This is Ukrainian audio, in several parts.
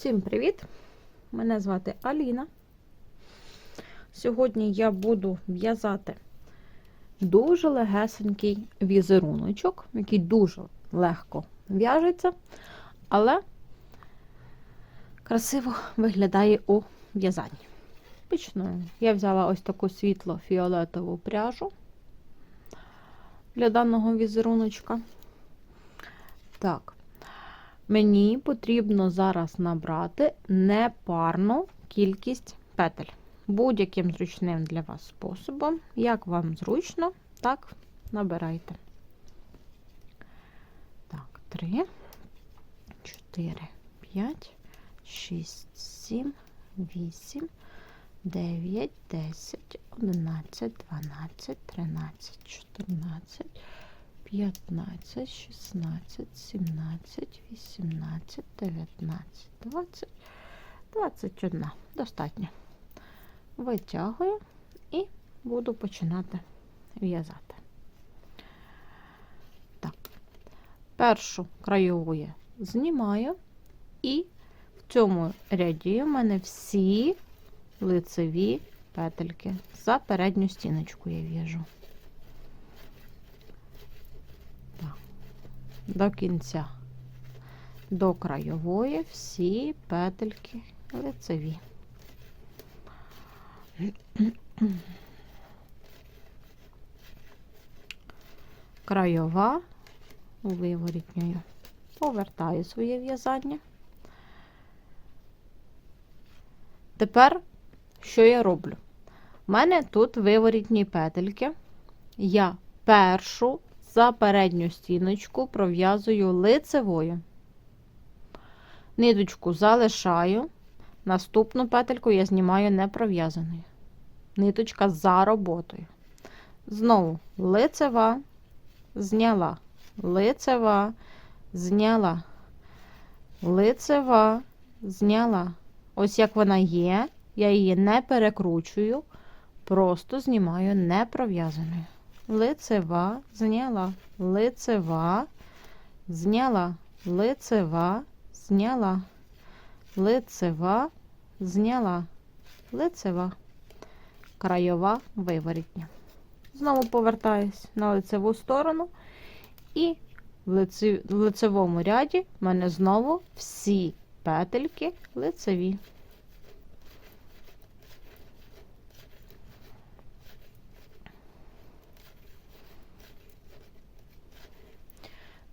Всім привіт! Мене звати Аліна. Сьогодні я буду в'язати дуже легесенький візеруночок, який дуже легко в'яжеться, але красиво виглядає у в'язанні. Почну. Я взяла ось таку світло-фіолетову пряжу для даного візеруночка. Так. Мені потрібно зараз набрати непарну кількість петель. Будь-яким зручним для вас способом. Як вам зручно, так набирайте. Так, 3, 4, 5, 6, 7, 8, 9, 10, 11, 12, 13, 14. 15, 16, 17, 18, 19, 20, 21. Достатньо. Витягую і буду починати в'язати. Так, першу краєву я знімаю, і в цьому ряді у мене всі лицеві петельки. За передню стіночку я в'яжу. До кінця, до краєвої всі петельки лицеві. Краєва виворітньою. Повертаю своє в'язання. Тепер, що я роблю? У мене тут виворітні петельки. Я першу за передню стіночку пров'язую лицевою. Ниточку залишаю, наступну петельку я знімаю не пров'язаною. Ниточка за роботою. Знову лицева, зняла, лицева, зняла, лицева, зняла. Ось як вона є, я її не перекручую, просто знімаю не пров'язаною лицева, зняла, лицева, зняла, лицева, зняла, лицева, зняла, лицева, крайова виворітня. Знову повертаюсь на лицеву сторону, і в лицевому ряді в мене знову всі петельки лицеві.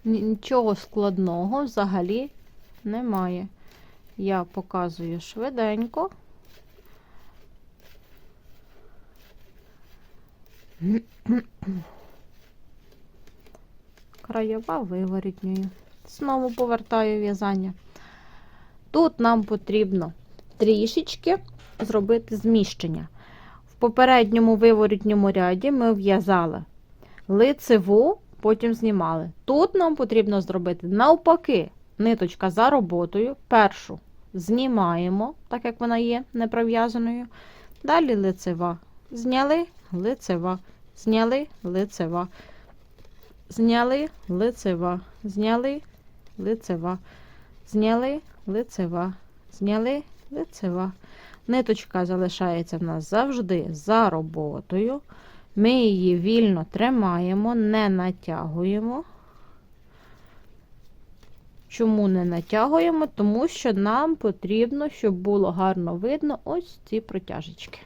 Нічого складного взагалі немає. Я показую швиденько. Краєва виворітньою. Знову повертаю в'язання. Тут нам потрібно трішечки зробити зміщення. В попередньому виворітньому ряді ми в'язали лицеву потім знімали. Тут нам потрібно зробити навпаки, ниточка за роботою. Першу знімаємо, так як вона є непров'язаною. Далі лицева. Зняли лицева, зняли лицева, зняли лицева, зняли лицева, зняли лицева, зняли лицева. Ниточка залишається в нас завжди за роботою. Ми її вільно тримаємо, не натягуємо. Чому не натягуємо? Тому що нам потрібно, щоб було гарно видно ось ці протяжечки.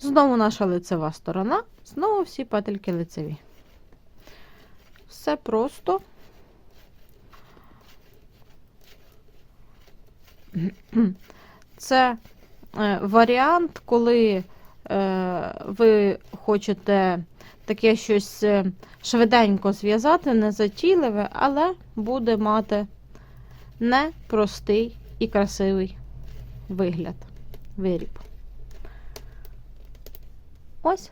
Знову наша лицева сторона, знову всі петельки лицеві. Все просто. Це варіант, коли е, ви хочете таке щось е, швиденько зв'язати, не затійливе, але буде мати непростий і красивий вигляд, виріб. Ось.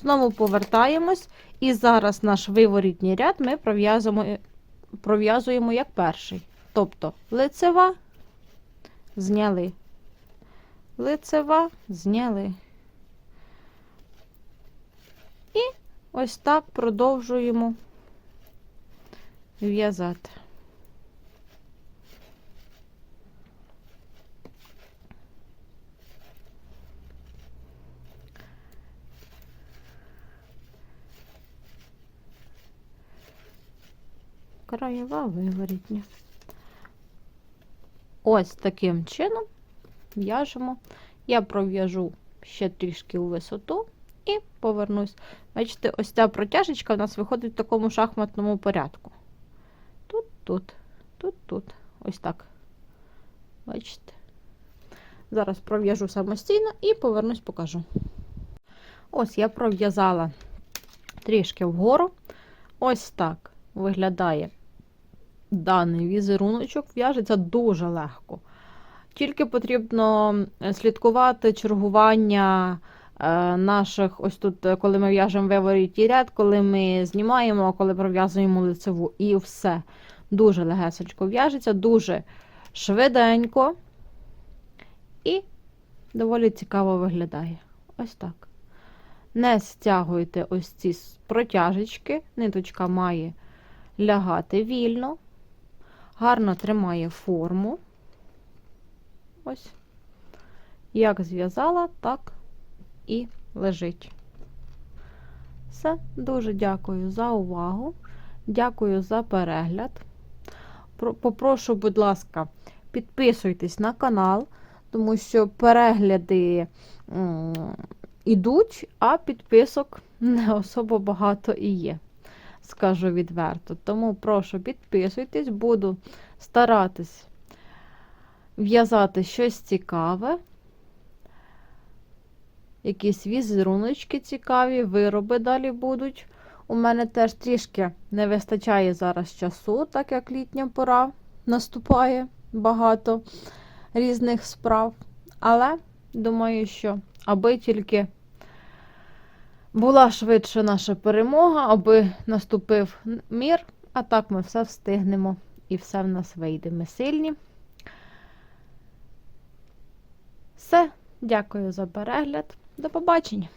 Знову повертаємось, і зараз наш виворітній ряд ми пров'язуємо як перший. Тобто лицева, зняли лицева зняли. І ось так продовжуємо в'язати. краєва виворітня. Ось таким чином в'яжемо. Я пров'яжу ще трішки у висоту і повернусь. Бачите, ось ця протяжечка у нас виходить в такому шахматному порядку. Тут, тут, тут, тут. Ось так. Бачите? Зараз пров'яжу самостійно і повернусь, покажу. Ось я пров'язала трішки вгору. Ось так виглядає даний візеруночок. В'яжеться дуже легко. Тільки потрібно слідкувати чергування е, наших, ось тут, е, коли ми в'яжемо виворітній ряд, коли ми знімаємо, коли пров'язуємо лицеву. І все. Дуже легесенько в'яжеться, дуже швиденько і доволі цікаво виглядає. Ось так. Не стягуйте ось ці протяжечки, ниточка має лягати вільно, гарно тримає форму. Ось. Як зв'язала, так і лежить. Все, дуже дякую за увагу. Дякую за перегляд. Попрошу, будь ласка, підписуйтесь на канал, тому що перегляди м, ідуть, а підписок не особо багато і є. Скажу відверто. Тому прошу підписуйтесь, буду старатись в'язати щось цікаве. Якісь візеруночки цікаві, вироби далі будуть. У мене теж трішки не вистачає зараз часу, так як літня пора наступає багато різних справ. Але думаю, що аби тільки була швидше наша перемога, аби наступив мір, а так ми все встигнемо і все в нас вийде. Ми сильні. Все, дякую за перегляд. До побачення!